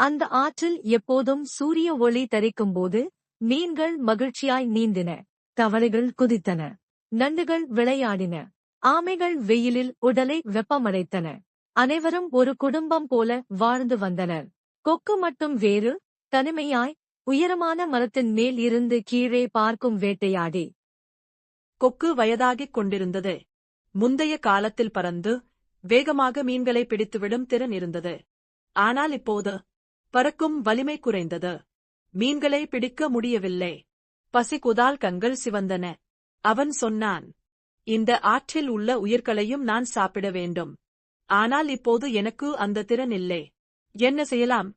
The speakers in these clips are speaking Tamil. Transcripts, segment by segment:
அந்த ஆற்றில் எப்போதும் சூரிய ஒளி தரிக்கும்போது மீன்கள் மகிழ்ச்சியாய் நீந்தின தவளைகள் குதித்தன நண்டுகள் விளையாடின ஆமைகள் வெயிலில் உடலை வெப்பமடைத்தன. அனைவரும் ஒரு குடும்பம் போல வாழ்ந்து வந்தனர். கொக்கு மட்டும் வேறு தனிமையாய் உயரமான மரத்தின் மேல் இருந்து கீழே பார்க்கும் வேட்டையாடி. கொக்கு வயதாகிக் கொண்டிருந்தது. முந்தைய காலத்தில் பறந்து வேகமாக மீன்களை பிடித்துவிடும் திறன் இருந்தது. ஆனால் இப்போது பறக்கும் வலிமை குறைந்தது. மீன்களை பிடிக்க முடியவில்லை. பசிக்குதால் கண்கள் சிவந்தன. அவன் சொன்னான் இந்த ஆற்றில் உள்ள உயிர்களையும் நான் சாப்பிட வேண்டும். ஆனால் இப்போது எனக்கு அந்த திறன் இல்லை. என்ன செய்யலாம்?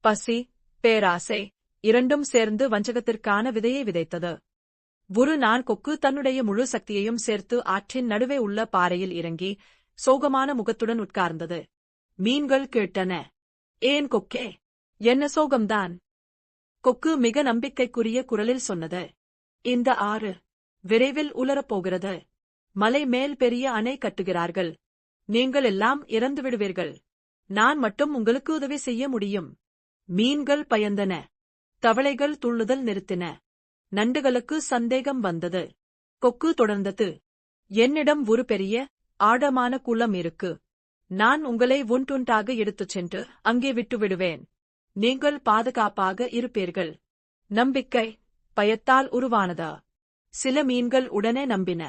பசி பேராசை இரண்டும் சேர்ந்து வஞ்சகத்திற்கான விதையை விதைத்தது. ஒரு நான் கொக்கு தன்னுடைய முழு சக்தியையும் சேர்த்து ஆற்றின் நடுவே உள்ள பாறையில் இறங்கி சோகமான முகத்துடன் உட்கார்ந்தது. மீன்கள் கேட்டன. ஏன் கொக்கே? என்ன சோகம்தான்? கொக்கு மிக நம்பிக்கைக்குரிய குரலில் சொன்னது. இந்த ஆறு விரைவில் உலரப்போகிறது. மலை மேல் பெரிய அணை கட்டுகிறார்கள். நீங்கள் எல்லாம் இறந்து விடுவீர்கள். நான் மட்டும் உங்களுக்கு உதவி செய்ய முடியும். மீன்கள் பயந்தன. தவளைகள் துள்ளுதல் நிறுத்தின. நண்டுகளுக்கு சந்தேகம் வந்தது. கொக்கு தொடர்ந்தது. என்னிடம் ஒரு பெரிய ஆழமான குளம் இருக்கு. நான் உங்களை ஒன்றுண்டாக எடுத்துச் சென்று அங்கே விட்டுவிடுவேன். நீங்கள் பாதுகாப்பாக இருப்பீர்கள். நம்பிக்கை பயத்தால் உருவானதா? சில மீன்கள் உடனே நம்பின.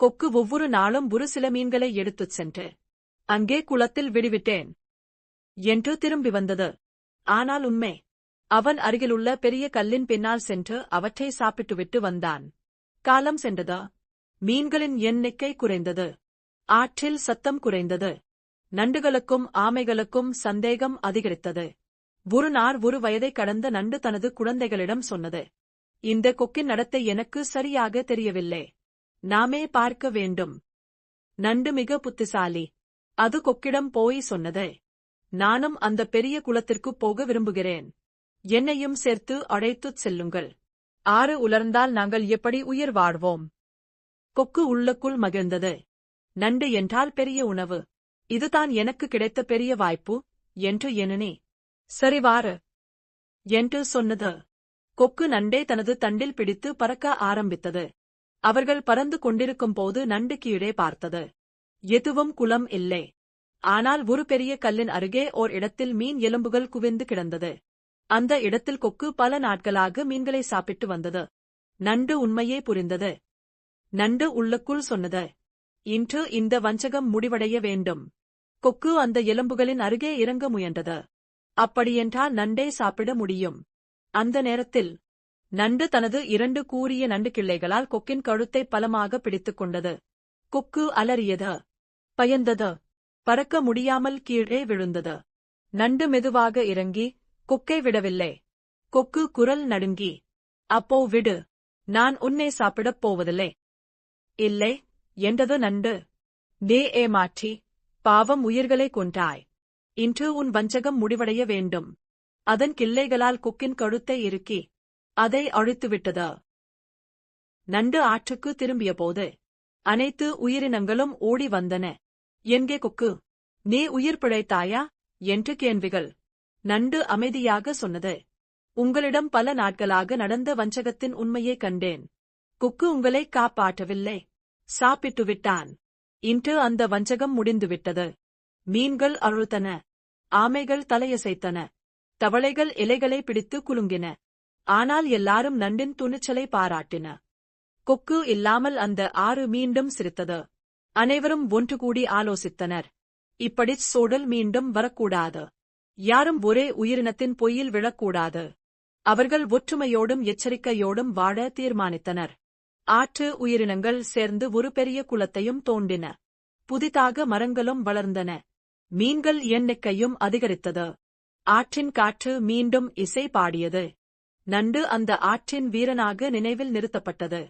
கொக்கு ஒவ்வொரு நாளும் ஒரு சில மீன்களை எடுத்துச் சென்று அங்கே குளத்தில் விடுவிட்டேன் என்று திரும்பி வந்தது. ஆனால் உண்மை அவன் அருகிலுள்ள பெரிய கல்லின் பின்னால் சென்று அவற்றை சாப்பிட்டுவிட்டு வந்தான். காலம் சென்றதா? மீன்களின் எண்ணிக்கை குறைந்தது. ஆற்றில் சத்தம் குறைந்தது. நண்டுகளுக்கும் ஆமைகளுக்கும் சந்தேகம் அதிகரித்தது. ஒரு நாள் ஒரு வயதை கடந்த நண்டு தனது குழந்தைகளிடம் சொன்னது. இந்த கொக்கின் நடத்தை எனக்கு சரியாக தெரியவில்லை. நாமே பார்க்க வேண்டும். நண்டு மிக புத்திசாலி. அது கொக்கிடம் போய் சொன்னது. நானும் அந்த பெரிய குளத்திற்கு போக விரும்புகிறேன். என்னையும் சேர்த்து அழைத்துச் செல்லுங்கள். ஆறு உலர்ந்தால் நாங்கள் எப்படி உயிர் வாழ்வோம்? கொக்கு உள்ளக்குள் மகிழ்ந்தது. நண்டு என்றால் பெரிய உணவு. இதுதான் எனக்கு கிடைத்த பெரிய வாய்ப்பு என்று எண்ணனே. சரிவாறு என்று சொன்னது. கொக்கு நண்டே தனது தண்டில் பிடித்து பறக்க ஆரம்பித்தது. அவர்கள் பறந்து கொண்டிருக்கும் போது நண்டு கீழே பார்த்தது. எதுவும் குளம் இல்லை. ஆனால் ஒரு பெரிய கல்லின் அருகே ஓர் இடத்தில் மீன் எலும்புகள் குவிந்து கிடந்தது. அந்த இடத்தில் கொக்கு பல நாட்களாக மீன்களை சாப்பிட்டு வந்தது. நண்டு உண்மையே புரிந்தது. நண்டு உள்ளுக்குள் சொன்னது. இன்று இந்த வஞ்சகம் முடிவடைய வேண்டும். கொக்கு அந்த எலும்புகளின் அருகே இறங்க முயன்றது. அப்படியென்றால் நண்டே சாப்பிட முடியும். அந்த நேரத்தில் நண்டு தனது இரண்டு கூறிய நண்டு கிள்ளைகளால் கொக்கின் கழுத்தை பலமாக பிடித்துக் கொண்டது. கொக்கு அலறியது. பயந்தது. பறக்க முடியாமல் கீழே விழுந்தது. நண்டு மெதுவாக இறங்கி கொக்கை விடவில்லை. கொக்கு குரல் நடுங்கி. அப்போ விடு. நான் உன்னை சாப்பிடப் போவதில்லை. இல்லை. என்றது நண்டு நே ஏமாற்றி பாவம் உயிர்களை கொன்றாய். இன்று உன் வஞ்சகம் முடிவடைய வேண்டும். அதன் கிள்ளைகளால் குக்கின் கழுத்தை இறுக்கி அதை அழித்துவிட்டது. நண்டு ஆற்றுக்கு திரும்பியபோது அனைத்து உயிரினங்களும் ஓடி வந்தன. என்கே கொக்கு? நீ உயிர் பிழைத்தாயா? என்று கேள்விகள். நண்டு அமைதியாக சொன்னது. உங்களிடம் பல நாட்களாக நடந்த வஞ்சகத்தின் உண்மையை கண்டேன். குக்கு உங்களை காப்பாற்றவில்லை. சாப்பிட்டு விட்டான் இன்று அந்த வஞ்சகம் முடிந்துவிட்டது. மீன்கள் அழுத்தன. ஆமைகள் தலையசைத்தன. தவளைகள் இலைகளை பிடித்து குலுங்கின. ஆனால் எல்லாரும் நண்டின் துணிச்சலை பாராட்டின. கொக்கு இல்லாமல் அந்த ஆறு மீண்டும் சிரித்தது. அனைவரும் ஒன்று கூடி ஆலோசித்தனர். இப்படிச் சோடல் மீண்டும் வரக்கூடாது. யாரும் ஒரே உயிரினத்தின் பொய்யில் விழக்கூடாது. அவர்கள் ஒற்றுமையோடும் எச்சரிக்கையோடும் வாழ தீர்மானித்தனர். ஆற்று உயிரினங்கள் சேர்ந்து ஒரு பெரிய குளத்தையும் தோண்டின. புதிதாக மரங்களும் வளர்ந்தன. மீன்கள் எண்ணிக்கையும் அதிகரித்தது. ஆற்றின் காற்று மீண்டும் இசை பாடியது. நண்டு அந்த ஆற்றின் வீரனாக நினைவில் நிறுத்தப்பட்டது.